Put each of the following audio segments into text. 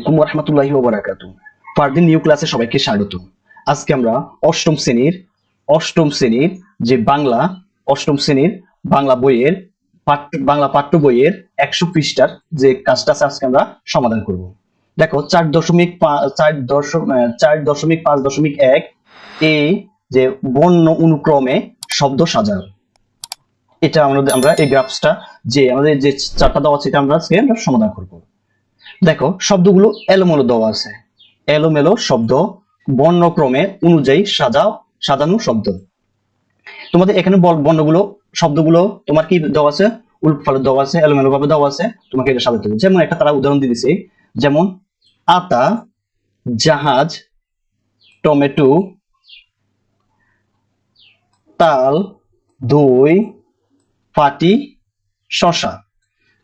আলাইকুম রহমতুল্লাহি ওবরাকাতু ফারদিন নিউ ক্লাসে সবাইকে স্বাগত আজকে আমরা অষ্টম শ্রেণির অষ্টম শ্রেণির যে বাংলা, অষ্টম শ্রেণির বাংলা বইয়ের বাংলা পাঠ্য বইয়ের একশো পৃষ্ঠার যে কাজটা আছে, আজকে আমরা সমাধান করব। দেখো, চার দশমিক চার দশম চার দশমিক পাঁচ দশমিক এক এই যে বর্ণ অনুক্রমে শব্দ সাজাও। এটা আমরা আমরা এই গ্রাফসটা যে আমাদের যে চারটা দেওয়া আছে, এটা আমরা আজকে আমরা সমাধান করব। দেখো, শব্দগুলো এলোমেলো দেওয়া আছে। এলোমেলো শব্দ বর্ণক্রমে অনুযায়ী সাজাও সাজানো শব্দ। তোমাদের এখানে বর্ণগুলো, শব্দগুলো তোমার কি দেওয়া আছে? উল্ট ফালে দেওয়া আছে এলোমেলো ভাবে দেওয়া আছে, তোমাকে এটা সাজাতে হবে। যেমন একটা তারা উদাহরণ দিয়ে দিছে, যেমন, আতা, জাহাজ, টমেটো, তাল, দই, পাটি শশা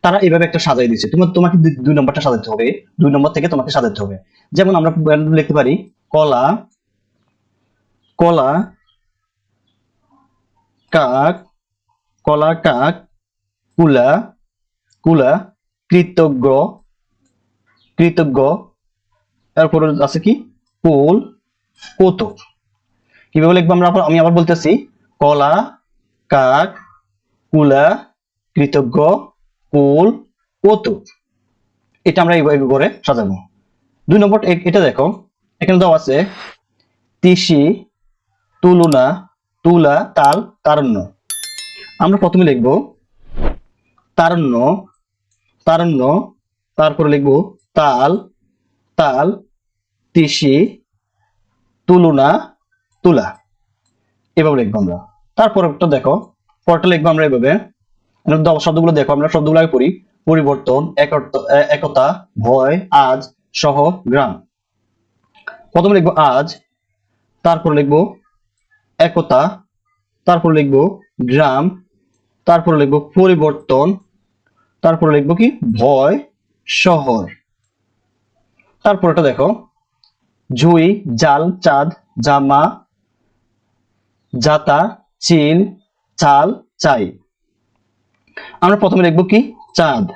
তারা এভাবে একটা সাজাই দিচ্ছে তোমার তোমাকে দুই- নম্বরটা সাজাতে হবে। দুই নম্বর থেকে তোমাকে সাজাতে হবে। যেমন আমরা লিখতে পারি, কলা কলা, কাক কলা, কাক, কুলা কুলা, কৃতজ্ঞ কৃতজ্ঞ, তারপর আছে কি? কুল, কৌতুক। কীভাবে লিখব আমরা আমি আবার বলতেছি, কলা, কাক, কুলা, কৃতজ্ঞ কুল কৌতুক এটা আমরা এইভাবে করে সাজাবো। দুই নম্বর এটা দেখো, এখানে দেওয়া আছে, তিসি, তুলনা, তুলা, তাল, তারণ্য। আমরা প্রথমে লিখব, তারণ্য তারণ্য, তারপরে লিখব, তাল তাল, তিসি, তুলনা, তুলা। এভাবে লিখব আমরা। তারপর একটা দেখো পরটা লিখব আমরা এভাবে। শব্দগুলো দেখো, আমরা শব্দগুলো আগে পড়ি। পরিবর্তন একতা, ভয়, আজ, সহ, গ্রাম। প্রথমে লিখব আজ, তারপর লিখব একতা, তারপর লিখব গ্রাম, তারপর লিখব পরিবর্তন, তারপর লিখব কি? ভয়, শহর। তারপর এটা দেখো জুই জাল, চাঁদ, জামা, জাতা, চিল, চাল, চাই। আমরা প্রথমে লিখব কি? চাঁদ।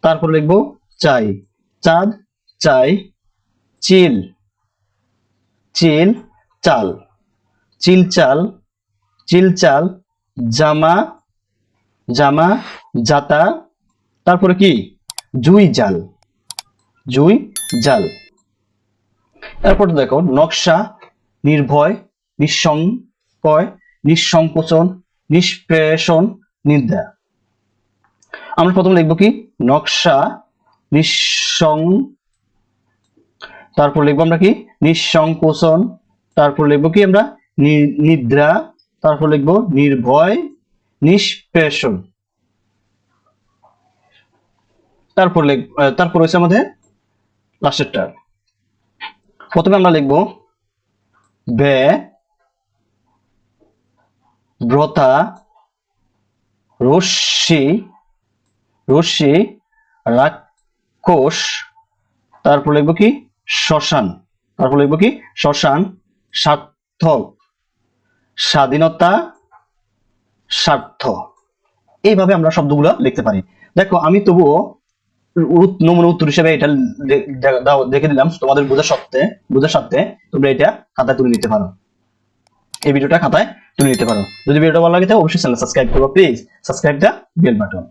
তারপর লিখব চাই। চাঁদ, চাই, চিল। চিল, চাল। চিল চাল। চিল, চাল। জামা জামা, জাতা। তারপরে কি? জুই, জাল। জুই, জাল। এরপর দেখো, নকশা, নির্ভয়, নিঃসংকয়, নিঃসংকোচন, নিষ্পেষণ নিন্দা আমরা প্রথমে লিখব কি? নকশা নিঃসং তারপর লিখব আমরা কি? নিঃসংকোচন তারপর লিখব কি আমরা? নিদ্রা তারপর লিখব নির্ভয় নিষ্পেষণ। তারপর লিখ আহ, তারপর হচ্ছে আমাদের লাস্টেরটা। প্রথমে আমরা লিখব বে ব্রতা রশ্মি রশ্মি, রাক্ষস, তারপর লিখব কি? শ্মশান। তারপর লিখব কি? শ্মশান, সার্থক, স্বাধীনতা স্বার্থ এইভাবে আমরা শব্দগুলো লিখতে পারি। দেখো, আমি তবুও নমুনা উত্তর হিসেবে এটা দেখে দিলাম তোমাদের বোঝার সত্ত্বে বোঝার সাথে তোমরা এটা খাতায় তুলে নিতে পারো। এই ভিডিওটা খাতায় তুলে নিতে পারো। যদি ভিডিওটা ভালো লাগে অবশ্যই চ্যানেল সাবস্ক্রাইব করো, please. Subscribe the bell button.